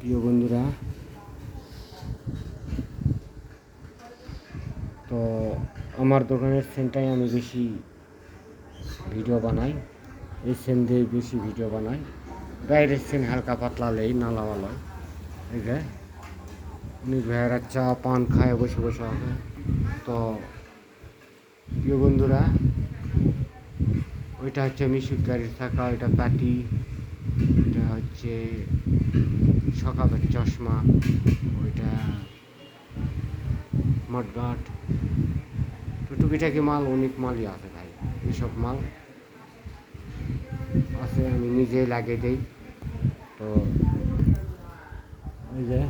প্রিয় বন্ধুরা, তো আমার দোকানের সেন্টাই আমি বেশি ভিডিও বানাই, এই সেন দিয়ে বেশি ভিডিও বানাই। বাইরের সেন হালকা পাতলা লেই নালাওয়ালা এই যে, উনি ভাইয়েরা চা, পান খায়, বসে বসে হবে তো প্রিয় বন্ধুরা, ওইটা হচ্ছে মিশুক গাড়ির থাকা ওইটা পাটি ওইটা হচ্ছে সকালের চশমা, ওইটা মটগাট তো টুকিটাকি মাল, অনেক মালই আছে ভাই, এইসব মাল। আছে, আমি নিজেই লাগিয়ে দিই। তো ওই যে,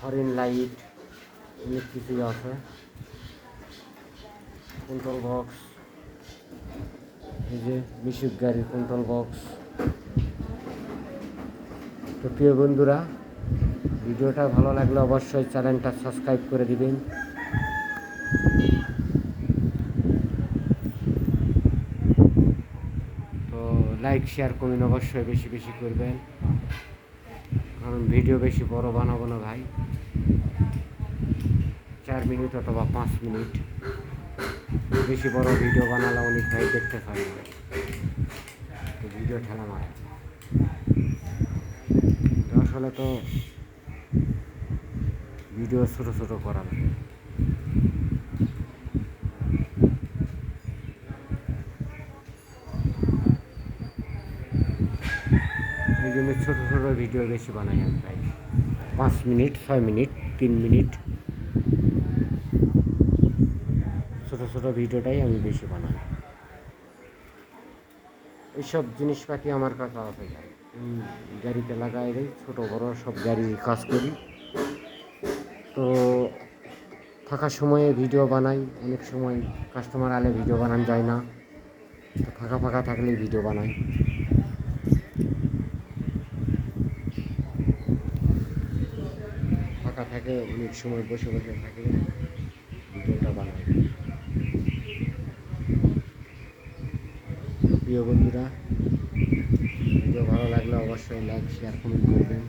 হরিণ লাইট, অনেক কিছুই আছে। কন্ট্রোল বক্স এই যে, মিশুক গাড়ির কন্ট্রোল বক্স তো প্রিয় বন্ধুরা, ভিডিওটা ভালো লাগলে অবশ্যই চ্যানেলটা সাবস্ক্রাইব করে দিবেন। তো লাইক, শেয়ার করুন অবশ্যই বেশি বেশি করবেন। কারণ ভিডিও বেশি বড় বানাবো না ভাই। চার মিনিট অথবা পাঁচ মিনিট। বেশি বড় ভিডিও বানালে অনেক ভাই দেখতে পাই ভিডিও ঠেলা মারে। আসলে তো ভিডিও ছোট ছোট করা লাগে। এই জন্য ছোট ছোট ভিডিও বেশি বানাই আমি ভাই পাঁচ মিনিট, ছয় মিনিট, তিন মিনিট। ছোট ছোট ভিডিওটাই আমি বেশি বানাই। এইসব জিনিসপাতি আমার কাছে আছে। ভাই আমি গাড়িতে লাগাই দিই, ছোটো বড়ো সব গাড়ি কাজ করি। তো থাকার সময়ে ভিডিও বানাই, অনেক সময় কাস্টমার আলে ভিডিও বানানো যায় না। তো ফাঁকা ফাঁকা থাকলেই ভিডিও বানাই। ফাঁকা থাকে, অনেক সময় বসে বসে থাকে, ভিডিওটা বানাই। প্রিয় বন্ধুরা ভিডিও ভালো লাগলে অবশ্যই লাইক শেয়ার কমেন্ট করবেন।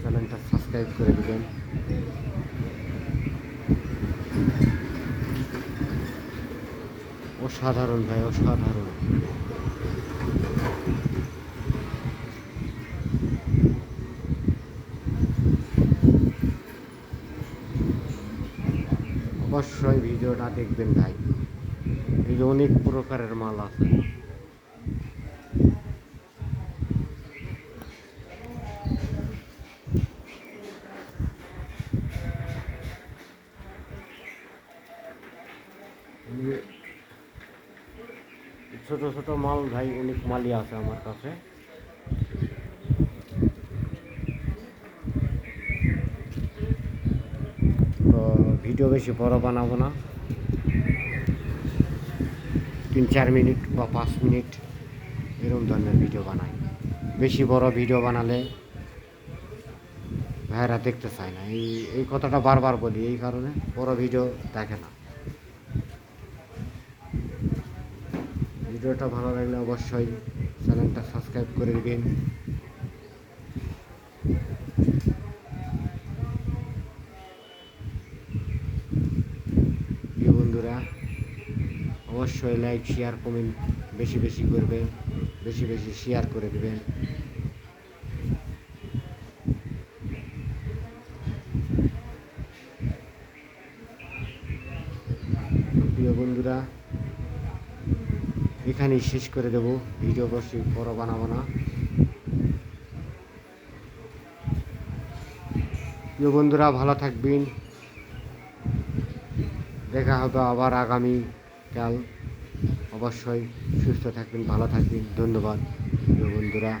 চ্যানেলটা সাবস্ক্রাইব করে দেবেন। অসাধারণ ভাই, অসাধারণ। অবশ্যই ভিডিওটা দেখবেন ভাই। এই অনেক প্রকারের মাল আছে। ছোট ছোট মাল ভাই, অনেক মালই আছে আমার কাছে। তো ভিডিও বেশি বড় বানাবো না। তিন, চার মিনিট বা পাঁচ মিনিট এরকম ধরনের ভিডিও বানাই। বেশি বড় ভিডিও বানালে ভাইরা দেখতে চায় না। এই এই কথাটা বারবার বলি, এই কারণে বড় ভিডিও দেখে না। ভিডিওটা ভালো লাগলে অবশ্যই চ্যানেলটা সাবস্ক্রাইব করে দিবেন। প্রিয় বন্ধুরা, অবশ্যই লাইক শেয়ার কমেন্ট বেশি বেশি করবেন বেশি বেশি শেয়ার করে দেবেন। প্রিয় বন্ধুরা এখানেই শেষ করে দেব। ভিডিও বেশি বড় বানাবো না। প্রিয় বন্ধুরা, ভালো থাকবেন। দেখা হবে আবার আগামী কাল। অবশ্যই সুস্থ থাকবেন, ভালো থাকবেন। ধন্যবাদ, প্রিয় বন্ধুরা।